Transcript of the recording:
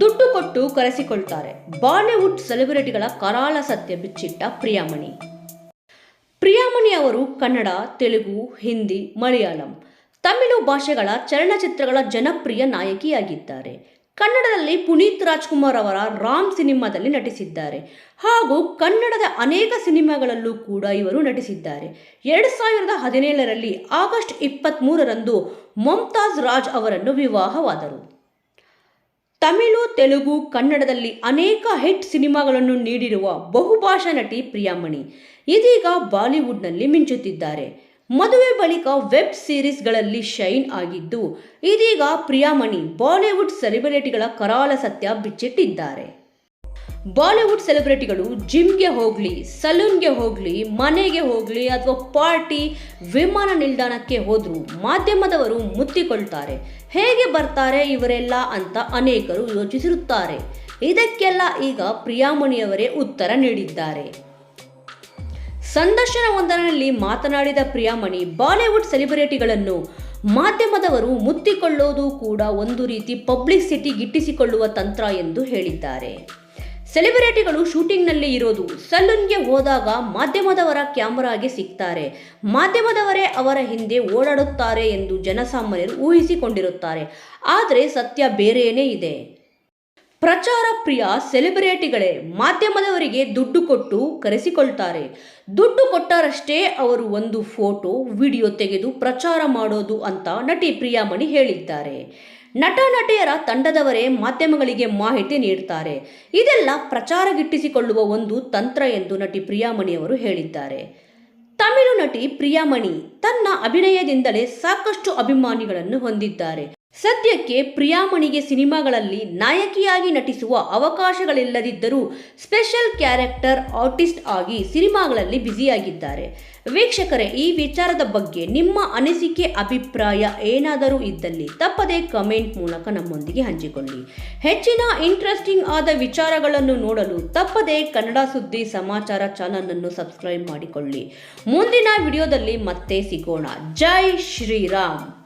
ದುಡ್ಡು ಕೊಟ್ಟು ಕರೆಸಿಕೊಳ್ತಾರೆ. ಬಾಲಿವುಡ್ ಸೆಲೆಬ್ರಿಟಿಗಳ ಕರಾಳ ಸತ್ಯ ಬಿಚ್ಚಿಟ್ಟ ಪ್ರಿಯಾಮಣಿ. ಪ್ರಿಯಾಮಣಿ ಅವರು ಕನ್ನಡ, ತೆಲುಗು, ಹಿಂದಿ, ಮಲಯಾಳಂ, ತಮಿಳು ಭಾಷೆಗಳ ಚಲನಚಿತ್ರಗಳ ಜನಪ್ರಿಯ ನಾಯಕಿಯಾಗಿದ್ದಾರೆ. ಕನ್ನಡದಲ್ಲಿ ಪುನೀತ್ ರಾಜ್ಕುಮಾರ್ ಅವರ ರಾಮ್ ಸಿನಿಮಾದಲ್ಲಿ ನಟಿಸಿದ್ದಾರೆ. ಹಾಗೂ ಕನ್ನಡದ ಅನೇಕ ಸಿನಿಮಾಗಳಲ್ಲೂ ಕೂಡ ಇವರು ನಟಿಸಿದ್ದಾರೆ. ಎರಡು ಸಾವಿರದ ಹದಿನೇಳರಲ್ಲಿ ಆಗಸ್ಟ್ ಇಪ್ಪತ್ತ್ಮೂರರಂದು ಮುಮ್ತಾಜ್ ರಾಜ್ ಅವರನ್ನು ವಿವಾಹವಾದರು. ತಮಿಳು, ತೆಲುಗು, ಕನ್ನಡದಲ್ಲಿ ಅನೇಕ ಹಿಟ್ ಸಿನಿಮಾಗಳನ್ನು ನೀಡಿರುವ ಬಹುಭಾಷಾ ನಟಿ ಪ್ರಿಯಾಮಣಿ. ಇದೀಗ ಬಾಲಿವುಡ್ನಲ್ಲಿ ಮಿಂಚುತ್ತಿದ್ದಾರೆ. ಮದುವೆ ಬಳಿಕ ವೆಬ್ ಸೀರೀಸ್ಗಳಲ್ಲಿ ಶೈನ್ ಆಗಿದ್ದು, ಇದೀಗ ಪ್ರಿಯಾಮಣಿ ಬಾಲಿವುಡ್ ಸೆಲೆಬ್ರಿಟಿಗಳ ಕರಾಳ ಸತ್ಯ ಬಿಚ್ಚಿಟ್ಟಿದ್ದಾರೆ. ಬಾಲಿವುಡ್ ಸೆಲೆಬ್ರಿಟಿಗಳು ಜಿಮ್ಗೆ ಹೋಗಲಿ, ಸಲೂನ್ಗೆ ಹೋಗಲಿ, ಮನೆಗೆ ಹೋಗಲಿ ಅಥವಾ ಪಾರ್ಟಿ, ವಿಮಾನ ನಿಲ್ದಾಣಕ್ಕೆ ಹೋದರೂ ಮಾಧ್ಯಮದವರು ಮುತ್ತಿಕೊಳ್ತಾರೆ. ಹೇಗೆ ಬರ್ತಾರೆ ಇವರೆಲ್ಲ ಅಂತ ಅನೇಕರು ಯೋಚಿಸಿರುತ್ತಾರೆ. ಇದಕ್ಕೆಲ್ಲ ಈಗ ಪ್ರಿಯಾಮಣಿಯವರೇ ಉತ್ತರ ನೀಡಿದ್ದಾರೆ. ಸಂದರ್ಶನವೊಂದರಲ್ಲಿ ಮಾತನಾಡಿದ ಪ್ರಿಯಾಮಣಿ, ಬಾಲಿವುಡ್ ಸೆಲೆಬ್ರಿಟಿಗಳನ್ನು ಮಾಧ್ಯಮದವರು ಮುತ್ತಿಕೊಳ್ಳೋದು ಕೂಡ ಒಂದು ರೀತಿ ಪಬ್ಲಿಸಿಟಿ ಗಿಟ್ಟಿಸಿಕೊಳ್ಳುವ ತಂತ್ರ ಎಂದು ಹೇಳಿದ್ದಾರೆ. ಸೆಲೆಬ್ರಿಟಿಗಳು ಶೂಟಿಂಗ್ನಲ್ಲಿ ಇರೋದು. ಸಲೂನ್ಗೆ ಹೋದಾಗ ಮಾಧ್ಯಮದವರ ಕ್ಯಾಮರಾಗೆ ಸಿಗ್ತಾರೆ. ಮಾಧ್ಯಮದವರೇ ಅವರ ಹಿಂದೆ ಓಡಾಡುತ್ತಾರೆ ಎಂದು ಜನಸಾಮಾನ್ಯರು ಊಹಿಸಿಕೊಂಡಿರುತ್ತಾರೆ. ಆದರೆ ಸತ್ಯ ಬೇರೆಯೇ ಇದೆ. ಪ್ರಚಾರ ಪ್ರಿಯ ಸೆಲೆಬ್ರಿಟಿಗಳೇ, ಮಾಧ್ಯಮದವರಿಗೆ ದುಡ್ಡು ಕೊಟ್ಟು ಕರೆಸಿಕೊಳ್ತಾರೆ. ದುಡ್ಡು ಕೊಟ್ಟರಷ್ಟೇ ಅವರು ಒಂದು ಫೋಟೋ, ವಿಡಿಯೋ ತೆಗೆದು ಪ್ರಚಾರ ಮಾಡೋದು ಅಂತ ನಟಿ ಪ್ರಿಯಾಮಣಿ ಹೇಳಿದ್ದಾರೆ. ನಟ, ನಟಿಯರ ತಂಡದವರೇ ಮಾಧ್ಯಮಗಳಿಗೆ ಮಾಹಿತಿ ನೀಡ್ತಾರೆ. ಇದೆಲ್ಲ ಪ್ರಚಾರ ಗಿಟ್ಟಿಸಿಕೊಳ್ಳುವ ಒಂದು ತಂತ್ರ ಎಂದು ನಟಿ ಪ್ರಿಯಾಮಣಿಯವರು ಹೇಳಿದ್ದಾರೆ. ತಮಿಳು ನಟಿ ಪ್ರಿಯಾಮಣಿ ತನ್ನ ಅಭಿನಯದಿಂದಲೇ ಸಾಕಷ್ಟು ಅಭಿಮಾನಿಗಳನ್ನು ಹೊಂದಿದ್ದಾರೆ. ಸದ್ಯಕ್ಕೆ ಪ್ರಿಯಾಮಣಿಗೆ ಸಿನಿಮಾಗಳಲ್ಲಿ ನಾಯಕಿಯಾಗಿ ನಟಿಸುವ ಅವಕಾಶಗಳಿಲ್ಲದಿದ್ದರೂ ಸ್ಪೆಷಲ್ ಕ್ಯಾರೆಕ್ಟರ್ ಆರ್ಟಿಸ್ಟ್ ಆಗಿ ಸಿನಿಮಾಗಳಲ್ಲಿ ಬ್ಯುಸಿಯಾಗಿದ್ದಾರೆ. ವೀಕ್ಷಕರೇ, ಈ ವಿಚಾರದ ಬಗ್ಗೆ ನಿಮ್ಮ ಅನಿಸಿಕೆ, ಅಭಿಪ್ರಾಯ ಏನಾದರೂ ಇದ್ದಲ್ಲಿ ತಪ್ಪದೇ ಕಮೆಂಟ್ ಮೂಲಕ ನಮ್ಮೊಂದಿಗೆ ಹಂಚಿಕೊಳ್ಳಿ. ಹೆಚ್ಚಿನ ಇಂಟ್ರೆಸ್ಟಿಂಗ್ ಆದ ವಿಚಾರಗಳನ್ನು ನೋಡಲು ತಪ್ಪದೇ ಕನ್ನಡ ಸುದ್ದಿ ಸಮಾಚಾರ ಚಾನಲನ್ನು ಸಬ್ಸ್ಕ್ರೈಬ್ ಮಾಡಿಕೊಳ್ಳಿ. ಮುಂದಿನ ವಿಡಿಯೋದಲ್ಲಿ ಮತ್ತೆ ಸಿಗೋಣ. ಜೈ ಶ್ರೀರಾಮ್!